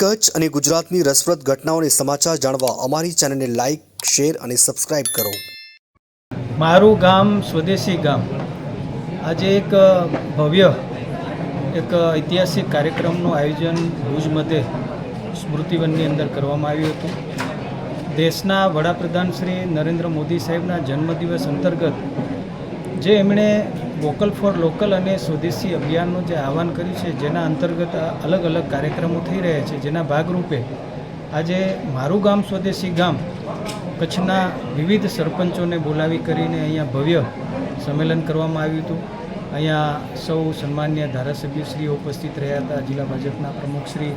કચ્છ અને ગુજરાતની રસપ્રદ ઘટનાઓને સમાચાર જાણવા અમારી ચેનલને લાઇક શેર અને સબસ્ક્રાઇબ કરો. મારું ગામ સ્વદેશી ગામ. આજે એક ભવ્ય, એક ઐતિહાસિક કાર્યક્રમનું આયોજન ભુજ મધ્યે સ્મૃતિવનની અંદર કરવામાં આવ્યું હતું. દેશના વડાપ્રધાન શ્રી નરેન્દ્ર મોદી સાહેબના જન્મદિવસ અંતર્ગત જે એમણે વોકલ ફોર લોકલ અને સ્વદેશી અભિયાનનું જે આહવાન કર્યું છે, જેના અંતર્ગત અલગ અલગ કાર્યક્રમો થઈ રહ્યા છે. જેના ભાગરૂપે આજે મારું ગામ, સ્વદેશી ગામ, કચ્છના વિવિધ સરપંચોને બોલાવી કરીને અહીંયા ભવ્ય સંમેલન કરવામાં આવ્યું હતું. અહીંયા સૌ સન્માન્ય ધારાસભ્યશ્રીઓ ઉપસ્થિત રહ્યા હતા. જિલ્લા ભાજપના પ્રમુખશ્રી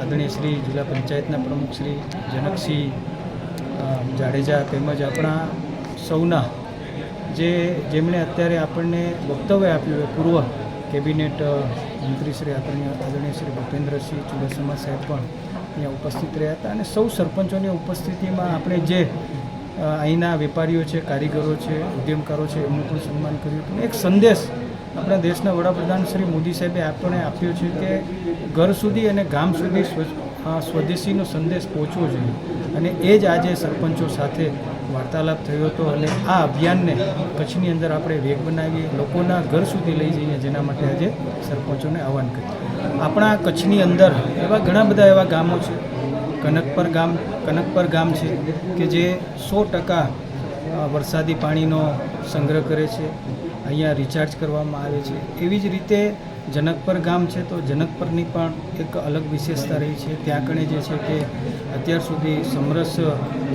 આદરણીય શ્રી, જિલ્લા પંચાયતના પ્રમુખશ્રી જનકસિંહ જાડેજા તેમજ આપણા સૌના જે જેમણે અત્યારે આપણને વક્તવ્ય આપ્યું એ પૂર્વ કેબિનેટ મંત્રી શ્રી આદરણીય આદરણીય શ્રી ભૂપેન્દ્રસિંહ ચુડાસમા સાહેબ પણ અહીંયા ઉપસ્થિત રહ્યા હતા અને સૌ સરપંચોની ઉપસ્થિતિમાં આપણે જે અહીંના વેપારીઓ છે, કારીગરો છે, ઉદ્યમકારો છે, એમનું પણ સન્માન કર્યું હતું. એક સંદેશ આપણા દેશના વડાપ્રધાન શ્રી મોદી સાહેબે આપણને આપ્યો છે કે ઘર સુધી અને ગામ સુધી સ્વદેશીનો સંદેશ પહોંચવો જોઈએ. અને એ જ આજે સરપંચો સાથે વાર્તાલાપ થયો હતો અને આ અભિયાનને કચ્છની અંદર આપણે વેગ બનાવીએ, લોકોના ઘર સુધી લઈ જઈએ, જેના માટે આજે સરપંચોને આહવાન કર્યું. આપણા કચ્છની અંદર એવા ઘણા બધા એવા ગામો છે. કનકપર ગામ કનકપર ગામ છે કે જે સો ટકા વરસાદી પાણીનો સંગ્રહ કરે છે. અહીંયા રિચાર્જ કરવામાં આવે છે. એવી જ રીતે જનકપર ગામ છે તો જનકપરની પણ એક અલગ વિશેષતા રહી છે. ત્યાં કણે જે છે કે અત્યાર સુધી સમરસ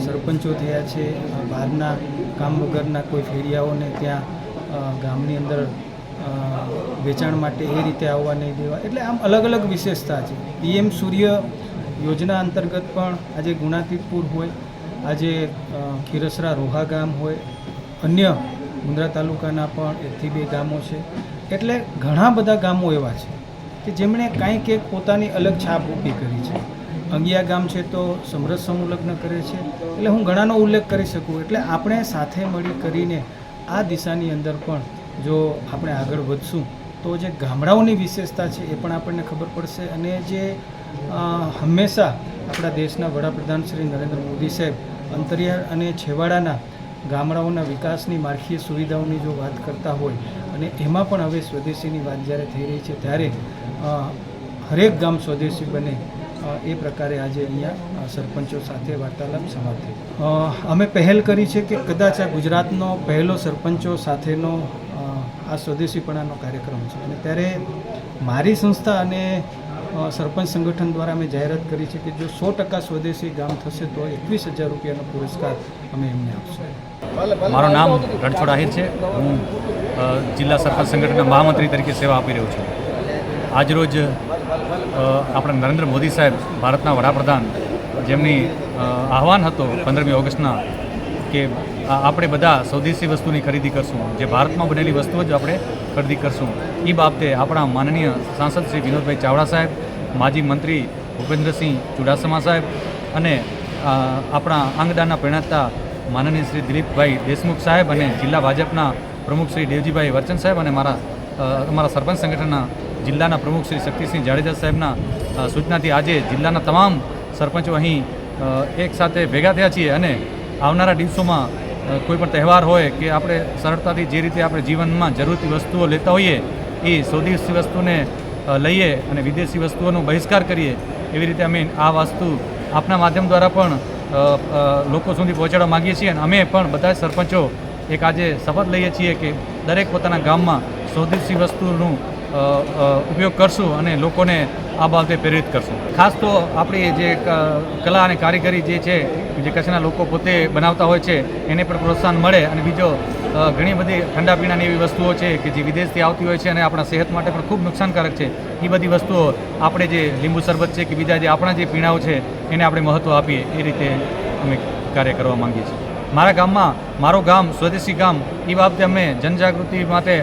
સરપંચો થયા છે. બહારના કામ વગરના કોઈ ફેરિયાઓને ત્યાં ગામની અંદર વેચાણ માટે એ રીતે આવવા નહીં દેવા. એટલે આમ અલગ અલગ વિશેષતા છે. પીએમ સૂર્ય યોજના અંતર્ગત પણ આજે ગુણાતીતપુર હોય, આજે ખીરસરા રોહા ગામ હોય, અન્ય મુન્દ્રા તાલુકાના પણ એકથી બે ગામો છે. એટલે ઘણા બધા ગામો એવા છે કે જેમણે કાંઈક એક પોતાની અલગ છાપ ઊભી કરી છે. અંગિયા ગામ છે તો સમરસ સમુલગ્ન કરે છે. એટલે હું ઘણાનો ઉલ્લેખ કરી શકું. એટલે આપણે સાથે મળી કરીને આ દિશાની અંદર પણ જો આપણે આગળ વધશું, તો જે ગામડાઓની વિશેષતા છે એ પણ આપણને ખબર પડશે. અને જે હંમેશા આપણા દેશના વડાપ્રધાન શ્રી નરેન્દ્ર મોદી સાહેબ, અંતરિયાળ અને છેવાડાના ગામડાઓના વિકાસની માળખીય સુવિધાઓની જો વાત કરતા હોય અને એમાં પણ હવે સ્વદેશીની વાત જ્યારે થઈ રહી છે ત્યારે હરેક ગામ સ્વદેશી બને એ પ્રકારે આજે અહીંયા સરપંચો સાથે વાર્તાલાપ સમાપ્ત થઈ અમે પહેલ કરી છે કે કદાચ આ ગુજરાતનો પહેલો સરપંચો સાથેનો આ સ્વદેશીપણાનો કાર્યક્રમ છે. અને ત્યારે મારી સંસ્થા અને સરપંચ સંગઠન દ્વારા અમે જાહેરાત કરી છે કે જો સો ટકા સ્વદેશી ગામ થશે તો એકવીસ હજાર રૂપિયાનો પુરસ્કાર અમે એમને આપશું. મારું નામ રણછોડ આહિર છે. હું જિલ્લા સરપંચ સંગઠનના મહામંત્રી તરીકે સેવા આપી રહ્યો છું. આજરોજ આપણા નરેન્દ્ર મોદી સાહેબ, ભારતના વડાપ્રધાન, જેમની આહવાન હતો પંદરમી ઓગસ્ટના કે આપણે બધા સ્વદેશી વસ્તુની ખરીદી કરશું. જે ભારતમાં બનેલી વસ્તુઓ જ આપણે ખરીદી કરશું. એ બાબતે આપણા માનનીય સાંસદ શ્રી વિનોદભાઈ ચાવડા સાહેબ, માજી મંત્રી ભૂપેન્દ્રસિંહ ચુડાસમા સાહેબ અને આપણા આંગદાના પરિણાતા માનનીય શ્રી દિલીપભાઈ દેશમુખ સાહેબ અને જિલ્લા ભાજપના પ્રમુખ શ્રી દેવજીભાઈ વર્ચન સાહેબ અને મારા અમારા સરપંચ સંગઠનના જિલ્લાના પ્રમુખ શ્રી શક્તિસિંહ જાડેજા સાહેબના સૂચનાથી આજે જિલ્લાના તમામ સરપંચો અહીં એક સાથે ભેગા થયા છીએ અને આવનારા દિવસોમાં કોઈ પણ તહેવાર હોય કે આપણે સરળતાથી જે રીતે આપણે જીવનમાં જરૂરી વસ્તુઓ લેતા હોઈએ, એ સ્વદેશી વસ્તુને લઈએ અને વિદેશી વસ્તુઓનો બહિષ્કાર કરીએ, એવી રીતે અમે આ વસ્તુ આપના માધ્યમ દ્વારા પણ લોકો સુધી પહોંચાડવા માગીએ છીએ. અને અમે પણ બધા જ સરપંચો એક આજે શપથ લઈએ છીએ કે દરેક પોતાના ગામમાં સ્વદેશી વસ્તુનું ઉપયોગ કરશું અને લોકોને આ બાબતે પ્રેરિત કરશું. ખાસ તો આપણી જે કલા અને કારીગરી જે છે, જે કચ્છના લોકો પોતે બનાવતા હોય છે, એને પણ પ્રોત્સાહન મળે અને બીજો ઘણી બધી ઠંડા પીણાની એવી વસ્તુઓ છે કે જે વિદેશથી આવતી હોય છે અને આપણા સેહત માટે પણ ખૂબ નુકસાનકારક છે. એ બધી વસ્તુઓ આપણે જે લીંબુ શરબત છે કે બીજા જે આપણા જે પીણાઓ છે, એને આપણે મહત્ત્વ આપીએ. એ રીતે અમે કાર્ય કરવા માંગીએ છીએ. મારા ગામમાં, મારું ગામ સ્વદેશી ગામ, એ બાબતે અમે જનજાગૃતિ માટે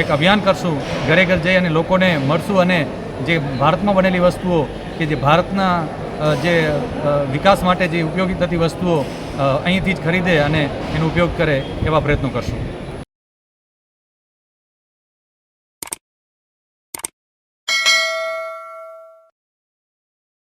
એક અભિયાન કરશું, ઘરે ઘર જઈ અને લોકોને મળશું અને જે ભારતમાં બનેલી વસ્તુઓ, કે જે ભારતના જે વિકાસ માટે જે ઉપયોગી થતી વસ્તુઓ અહીંથી જ ખરીદે અને એનો ઉપયોગ કરે એવા પ્રયત્નો કરશું.